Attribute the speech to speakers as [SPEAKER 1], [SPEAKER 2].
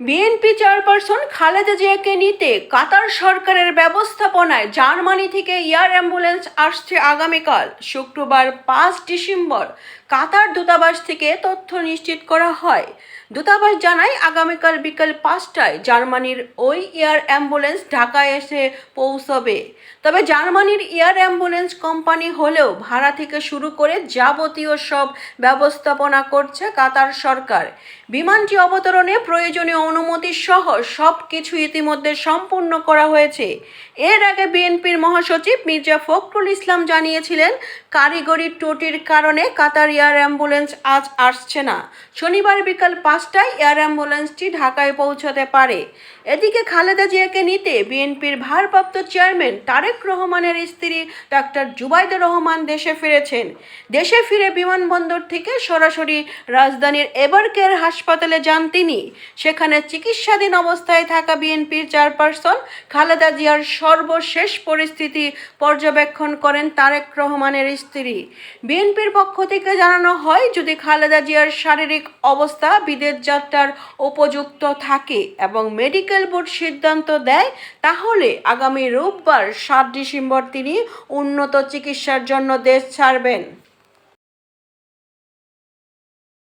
[SPEAKER 1] BNP chairperson Khaleda জিয়াকে নিতে কাতার সরকারের ব্যবস্থাপনায় জার্মানি থেকে এয়ার অ্যাম্বুলেন্স আসছে আগামীকাল। শুক্রবার পাঁচ ডিসেম্বর কাতার দূতাবাস থেকে তথ্য নিশ্চিত করা হয়। দূতাবাস জানায়, আগামীকাল বিকাল পাঁচটায় জার্মানির ওই এয়ার অ্যাম্বুলেন্স ঢাকায় এসে পৌঁছবে। তবে জার্মানির এয়ার অ্যাম্বুলেন্স কোম্পানি হলেও ভাড়া থেকে শুরু করে যাবতীয় সব ব্যবস্থাপনা করছে কাতার সরকার। বিমানটি অবতরণে প্রয়োজনীয় অনুমতি সহ সব কিছু ইতিমধ্যে সম্পূর্ণ করা হয়েছে। এর আগে বিএনপির মহাসচিব মির্জা ফখরুল ইসলাম জানিয়েছিলেন, কারিগরি ত্রুটির কারণে কাতার এয়ার অ্যাম্বুলেন্স আজ আসছে না। শনিবার বিকাল পাঁচটায় এয়ার অ্যাম্বুলেন্সটি ঢাকায় পৌঁছতে পারে। এদিকে খালেদা জিয়াকে নিতে বিএনপির ভারপ্রাপ্ত চেয়ারম্যান তারেক রহমানের স্ত্রী ডাক্তার জুবাইদা রহমান দেশে ফিরেছেন। দেশে ফিরে বিমানবন্দর থেকে সরাসরি রাজধানীর এবারকের হাসপাতালে যান তিনি। সেখানে চিকিৎসাধীন অবস্থায় থাকা বিএনপির চেয়ারপারসন খালেদা জিয়ার সর্বশেষ পরিস্থিতি পর্যবেক্ষণ করেন তারেক রহমানের স্ত্রী। বিএনপির পক্ষ থেকে জানানো হয়, যদি খালেদা জিয়ার শারীরিক অবস্থা বিদেশ যাত্রার উপযুক্ত থাকে এবং মেডিকেল বোর্ড সিদ্ধান্ত দেয়, তাহলে আগামী রোববার সাত ডিসেম্বর তিনি উন্নত চিকিৎসার জন্য দেশ ছাড়বেন।